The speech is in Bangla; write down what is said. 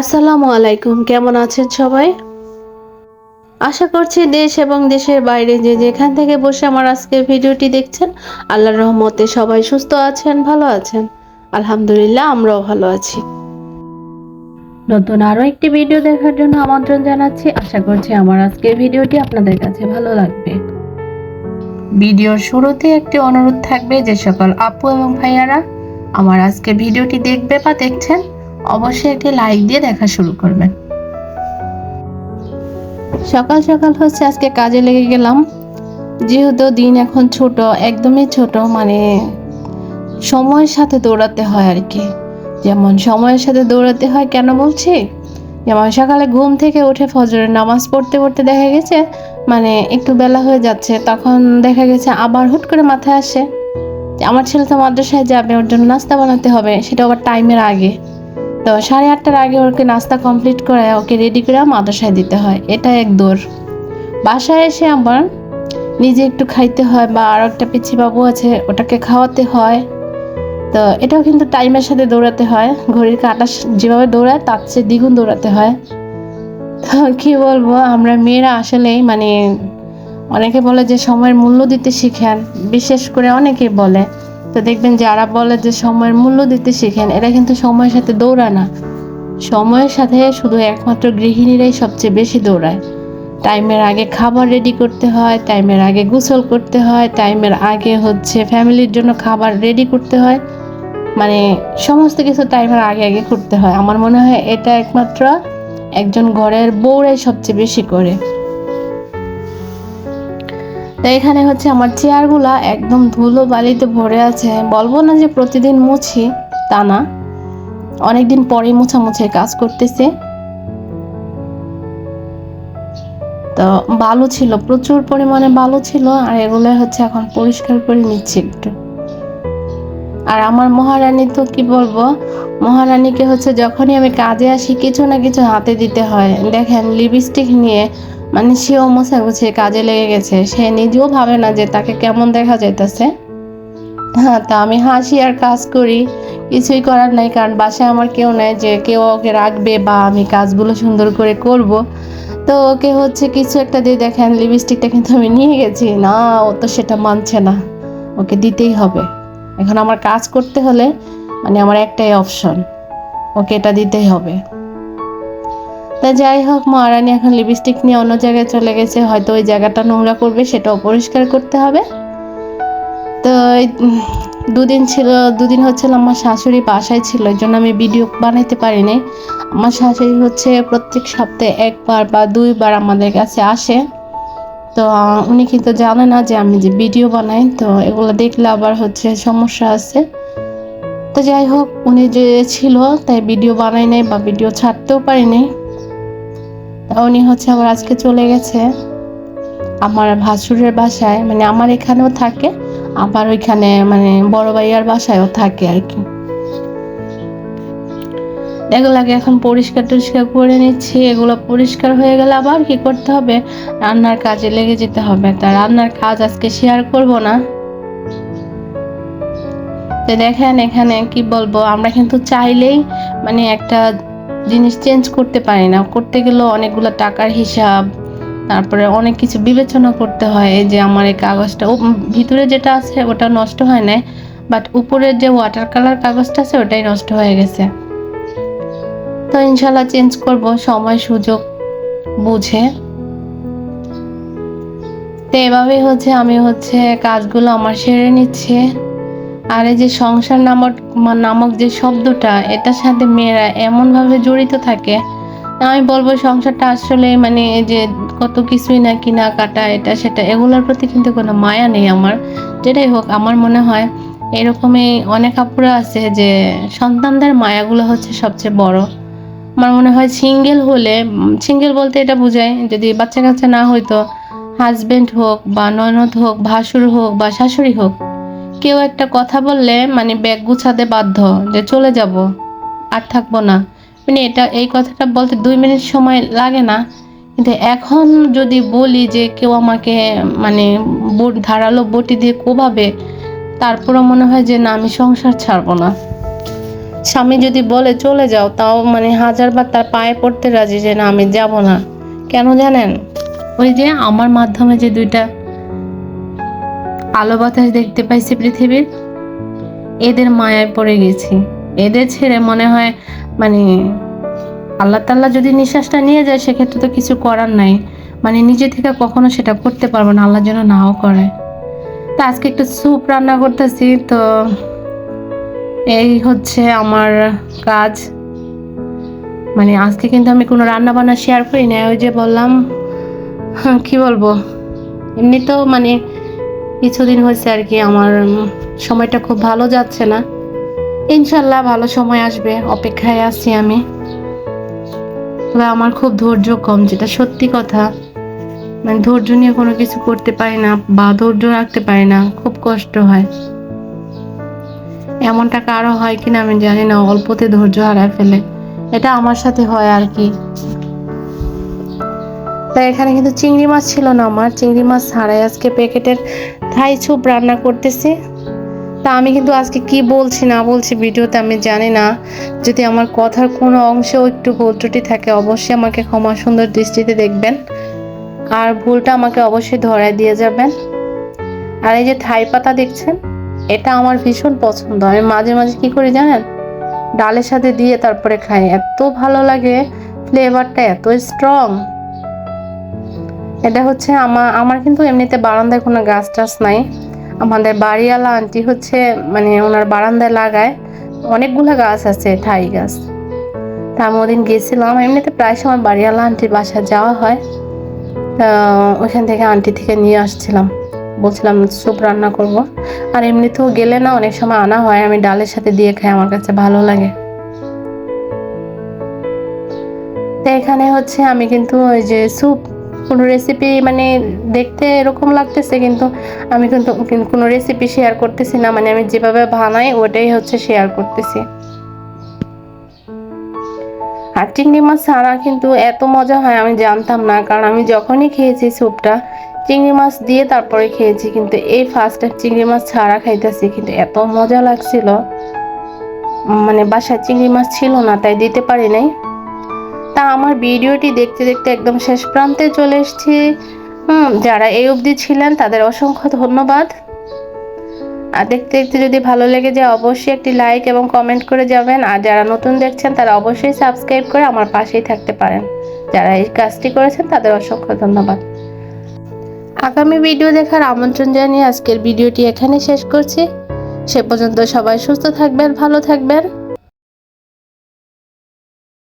আসসালামু আলাইকুম, কেমন আছেন সবাই? আশা করছি দেশ এবং দেশের বাইরে যে যেখান থেকে বসে আমার আজকের ভিডিওটি দেখছেন, আল্লাহর রহমতে সবাই সুস্থ আছেন, ভালো আছেন। আলহামদুলিল্লাহ, আমরাও ভালো আছি। নতুন আরও একটি ভিডিও দেখার জন্য আমন্ত্রণ জানাচ্ছি। আশা করছি আমার আজকের ভিডিওটি আপনাদের কাছে ভালো লাগবে। ভিডিওর শুরুতে একটি অনুরোধ থাকবে, যে সকল আপু এবং ভাইয়ারা আমার আজকে ভিডিওটি দেখবে বা দেখছেন অবশ্যই একটি লাইক দিয়ে দেখা শুরু করবেন। সকাল সকাল হচ্ছে, আজকে কাজে লেগে গেলাম। যেহেতু দিন এখন ছোট, একদমই ছোট মানে সময়ের সাথে দৌড়াতে হয় আর কি। যেমন সময়ের সাথে দৌড়াতে হয় কেন বলছি? যেমন সকালে ঘুম থেকে উঠে ফজরের নামাজ পড়তে পড়তে দেখা গেছে মানে একটু বেলা হয়ে যাচ্ছে, তখন দেখা গেছে আবার হুট করে মাথায় আসে আমার ছেলে তো মাদ্রাসায় যাবে, ওর জন্য নাস্তা বানাতে হবে। সেটা আবার টাইমের আগে। তো সাড়ে আটটার আগে ওকে নাস্তা কমপ্লিট করে ওকে রেডি করে মাদ্রাসায় দিতে হয়। এটা এক দৌড়। বাসায় এসে আবার নিজে একটু খাইতে হয় বা আরও একটা পিচ্ছি বাবু আছে, ওটাকে খাওয়াতে হয়। তো এটাও কিন্তু টাইমের সাথে দৌড়াতে হয়। ঘড়ির কাঁটা যেভাবে দৌড়ায়, তার চেয়ে দ্বিগুণ দৌড়াতে হয়। তো কি বলব, আমরা মেয়েরা আসলেই মানে অনেকে বলে যে, সময়ের মূল্য দিতে শিখেন। বিশেষ করে অনেকে বলে। তো দেখবেন যারা বলে যে সময়ের মূল্য দিতে শেখেন, এরা কিন্তু সময়ের সাথে দৌড়ায় না। সময়ের সাথে শুধু একমাত্র গৃহিণীরাই সবচেয়ে বেশি দৌড়ায়। টাইমের আগে খাবার রেডি করতে হয়, টাইমের আগে গোসল করতে হয়, টাইমের আগে হচ্ছে ফ্যামিলির জন্য খাবার রেডি করতে হয়। মানে সমস্ত কিছু টাইমের আগে আগে করতে হয়। আমার মনে হয় এটা একমাত্র একজন ঘরের বউরাই সবচেয়ে বেশি করে। তো এখানে হচ্ছে আমার চেয়ারগুলা একদম ধুলো বালিতে ভরে আছে। বলব না যে প্রতিদিন মুছি, তা না। অনেকদিন পরে মোছামুছির কাজ করতেছে। তো বালু ছিল, প্রচুর পরিমাণে বালু ছিল, আর এগুলো হচ্ছে এখন পরিষ্কার করে নিচ্ছি একটু। আর আমার মহারানী তো কি বলব, মহারানীকে হচ্ছে যখনই আমি কাজে আসি, কিছু না কিছু হাতে দিতে হয়। দেখেন, লিপস্টিক নিয়ে মানে সেও মোছা গুছিয়ে কাজে লেগে গেছে। সে নিজেও ভাবে না যে তাকে কেমন দেখা যাইতেছে। হ্যাঁ তা আমি হাসি আর কাজ করি, কিছুই করার নাই, কারণ বাসায় আমার কেউ নেই যে কেউ ওকে রাখবে বা আমি কাজগুলো সুন্দর করে করব। তো ওকে হচ্ছে কিছু একটা দিয়ে দেখেন, লিপস্টিকটা কিন্তু আমি নিয়ে গেছি। না, ও তো সেটা মানছে না। ওকে দিতেই হবে। এখন আমার কাজ করতে হলে মানে আমার একটাই অপশন ওকে এটা দিতেই হবে। তা যাই হোক, মহারানী এখন লিপস্টিক নিয়ে অন্য জায়গায় চলে গেছে। হয়তো ওই জায়গাটা নোংরা করবে, সেটাও পরিষ্কার করতে হবে। তো দুদিন ছিল, দুদিন হচ্ছিল আমার শাশুড়ি বাসায় ছিল ওই জন্য আমি ভিডিও বানাইতে পারিনি। আমার শাশুড়ি হচ্ছে প্রত্যেক সপ্তাহে একবার বা দুইবার আমাদের কাছে আসে। তো উনি কিন্তু জানে না যে আমি যে ভিডিও বানাই, তো এগুলো দেখলে আবার হচ্ছে সমস্যা আছে। তো যাই হোক, উনি যে ছিল, তাই ভিডিও বানাই নাই বা ভিডিও ছাড়তেও পারিনি। তা উনি হচ্ছে আবার আজকে চলে গেছে। আমার ভাসুরের বাসায় মানে আমার এখানেও থাকে, আবার ওইখানে মানে বড় ভাইয়ার বাসায়ও থাকে আর কি। এগুলাকে এখন পরিষ্কার টরিষ্কার করে নিচ্ছি, এগুলো পরিষ্কার হয়ে গেলে আবার কি করতে হবে? রান্নার কাজে লেগে যেতে হবে, তা রান্নার কাজ আজকে শেয়ার করব না। দেখেন এখানে কি বলব, আমরা কিন্তু চাইলেই মানে একটা জিনিস চেঞ্জ করতে পারি না। করতে গেলেও অনেকগুলো টাকার হিসাব, তারপরে অনেক কিছু বিবেচনা করতে হয়। যে আমার এই কাগজটা ভিতরে যেটা আছে ওটা নষ্ট হয় না বাট উপরের যে ওয়াটার কালার কাগজটা আছে ওটাই নষ্ট হয়ে গেছে। তো ইনশাল্লাহ চেঞ্জ করব, সময় সুযোগ বুঝে। তো এভাবেই হচ্ছে, আমি হচ্ছে কাজগুলো আমার সেরে নিচ্ছে। আর এই যে সংসার নামক নামক যে শব্দটা, এটার সাথে মেয়েরা এমনভাবে জড়িত থাকে, আমি বলব সংসারটা আসলে মানে যে কত কিছুই না কিনা কাটা, এটা সেটা, এগুলোর প্রতি কিন্তু কোনো মায়া নেই আমার। যেটাই হোক, আমার মনে হয় এরকমই অনেক আপুরা আছে যে সন্তানদের মায়াগুলো হচ্ছে সবচেয়ে বড়। আমার মনে হয় সিঙ্গেল হলে সিঙ্গেল বলতে এটা বোঝায়, যদি বাচ্চা কাচ্চা না হইতো হাজবেন্ড হোক বা ননদ হোক, ভাসুর হোক বা শাশুড়ি হোক কেউ একটা কথা বললে মানে ব্যাগ গুছাতে বাধ্য যে চলে যাব। আর থাকব না। মানে এটা, এই কথাটা বলতে দুই মিনিট সময় লাগে না। কিন্তু এখন যদি বলি যে কেউ আমাকে মানে বট, ধারালো বটি দিয়ে কোভাবে, তারপরও মনে হয় যে না, আমি সংসার ছাড়বো না। স্বামী যদি বলে চলে যাও, তাও মানে হাজারবার তার পায়ে পড়তে রাজি যে না, আমি যাব না। কেন জানেন? ওই যে আমার মাধ্যমে যে দুইটা আলো বাতাস দেখতে পাইছি পৃথিবীর। এদের মায়ায় পড়ে গেছি। এদের ছেড়ে মনে হয় মানে আল্লাহ তাল্লাহ যদি নিঃশ্বাসটা নিয়ে যায় সেক্ষেত্রে তো কিছু করার নাই। মানে নিজে থেকে কখনো সেটা করতে পারব না আল্লাহ যেন নাও করে। তো আজকে একটু স্যুপ রান্না করতেছি তো এই হচ্ছে আমার কাজ। মানে আজকে কিন্তু আমি কোনো রান্না বান্না শেয়ার করি না ওই যে বললাম হ্যাঁ, কি বলব? এমনি তো মানে কিছুদিন হয়েছে আর কি, আমার সময়টা খুব ভালো যাচ্ছে না। ইনশাল্লাহ ভালো সময় আসবে, অপেক্ষায় আছি আমি। তবে আমার খুব ধৈর্য কম, যেটা সত্যি কথা। মানে ধৈর্য নিয়ে কোনো কিছু করতে পারি না বা ধৈর্য রাখতে পারি না, খুব কষ্ট হয়। এমনটা কারও হয় কিনা আমি জানি না, অল্পতে ধৈর্য হারায় ফেলে। এটা আমার সাথে হয় আর কি। তাই এখানে কিন্তু চিংড়ি মাছ ছিল না আমার। চিংড়ি মাছ ছাড়াই আজকে প্যাকেটের থাই স্যুপ রান্না করতেছি? তা আমি কিন্তু আজকে কি বলছি, না বলছি ভিডিওতে আমি জানি না। যদি আমার কথার কোনো অংশেও একটু ভুল ত্রুটি থাকে, অবশ্যই আমাকে ক্ষমা সুন্দর দৃষ্টিতে দেখবেন। আর ভুলটা আমাকে অবশ্যই ধরায় দিয়ে যাবেন। আর এই যে থাই পাতা দেখছেন, এটা আমার ভীষণ পছন্দ। আমি মাঝে মাঝে কি করি জানেন? ডালের সাথে দিয়ে তারপরে খাই। এত ভালো লাগে ফ্লেভারটা এত স্ট্রং এটা হচ্ছে আমার আমার কিন্তু এমনিতে বারান্দায় কোনো গাছ টাছ নাই। আমাদের বাড়িওয়ালা আন্টি হচ্ছে মানে ওনার বারান্দায় লাগায় অনেকগুলো গাছ আছে, ঠাই গাছ। তা আমি ওদিন গেছিলাম, এমনিতে প্রায় সময় বাড়িওয়ালা আন্টির বাসায় যাওয়া হয়। তা ওখান থেকে আন্টি থেকে নিয়ে আসছিলাম। বলছিলাম, স্যুপ রান্না করব। আর এমনিতেও গেলে না, অনেক সময় আনা হয়, আমি ডালের সাথে দিয়ে খাই, আমার কাছে ভালো লাগে। তো এখানে হচ্ছে আমি কিন্তু ওই যে স্যুপ কোনো রেসিপি মানে দেখতে এরকম লাগতেছে, কিন্তু আমি কিন্তু কোনো রেসিপি শেয়ার করতেছি না। মানে আমি যেভাবে বানাই, ওটাই হচ্ছে শেয়ার করতেছি। আর চিংড়ি মাছ ছাড়া কিন্তু এত মজা হয়, আমি জানতাম না। কারণ আমি যখনই খেয়েছি স্যুপটা, চিংড়ি মাছ দিয়ে তারপরে খেয়েছি, কিন্তু এই ফার্স্ট টাইম চিংড়ি মাছ ছাড়া খাইতেছি, কিন্তু এত মজা লাগছিল। মানে বাসায় চিংড়ি মাছ ছিল না, তাই দিতে পারি নাই। তা আমার ভিডিওটি দেখতে দেখতে একদম শেষ প্রান্তে চলে এসেছি। যারা এই অবধি ছিলেন, তাদের অসংখ্য ধন্যবাদ। আর দেখতে দেখতে যদি ভালো লেগে যায়, অবশ্যই একটি লাইক এবং কমেন্ট করে যাবেন। আর যারা নতুন দেখছেন, তারা অবশ্যই সাবস্ক্রাইব করে আমার পাশেই থাকতে পারেন। যারা এই কাজটি করেছেন, তাদের অসংখ্য ধন্যবাদ। আগামী ভিডিও দেখার আমন্ত্রণ জানিয়ে আজকের ভিডিওটি এখানে শেষ করছি। সে পর্যন্ত সবাই সুস্থ থাকবেন, ভালো থাকবেন।